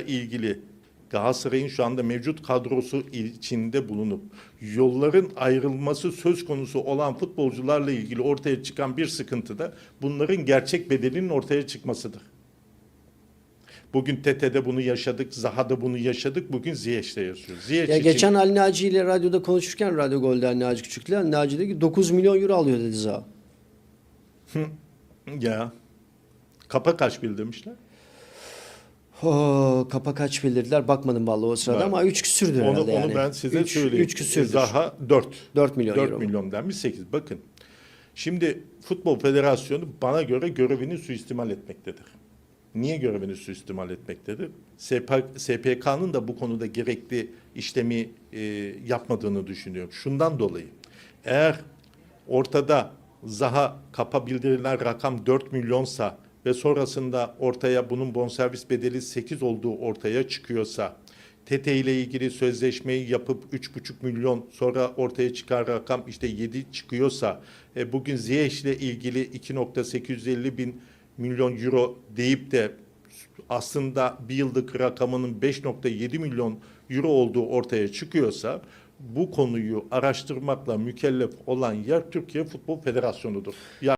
ilgili Galatasaray'ın şu anda mevcut kadrosu içinde bulunup yolların ayrılması söz konusu olan futbolcularla ilgili ortaya çıkan bir sıkıntı da bunların gerçek bedelinin ortaya çıkmasıdır. Bugün TET'de bunu yaşadık, Zaha'da bunu yaşadık, bugün Ziyech'te yaşıyoruz. Ziyech Ya için geçen Ali Naci ile radyoda konuşurken Radyo Gol'de Ali Naci Küçük'le Ali Naci dedi ki 9 milyon euro alıyor dedi Zaha. ya kapa kaç bil demişler. Oh, kapa kaç bildirdiler bakmadım vallahi o sırada Evet. ama 3 küsürdü Onu, herhalde yani. onu ben size Üç- söyleyeyim. üç küsürdür. Zaha 4. 4 milyon 4 euro. milyon denmiş 8. Bakın şimdi Futbol Federasyonu bana göre görevini suistimal etmektedir. Niye görevini suistimal etmektedir? SPK'nın da bu konuda gerekli işlemi e, yapmadığını düşünüyorum. Şundan dolayı eğer ortada Zaha kapa bildirilen rakam 4 milyonsa ve sonrasında ortaya bunun bonservis bedeli 8 olduğu ortaya çıkıyorsa TT ile ilgili sözleşmeyi yapıp 3,5 milyon sonra ortaya çıkan rakam işte 7 çıkıyorsa e, bugün Ziyech ile ilgili 2.850 bin milyon euro deyip de aslında bir yıllık rakamının 5.7 milyon euro olduğu ortaya çıkıyorsa bu konuyu araştırmakla mükellef olan yer Türkiye Futbol Federasyonu'dur. Ya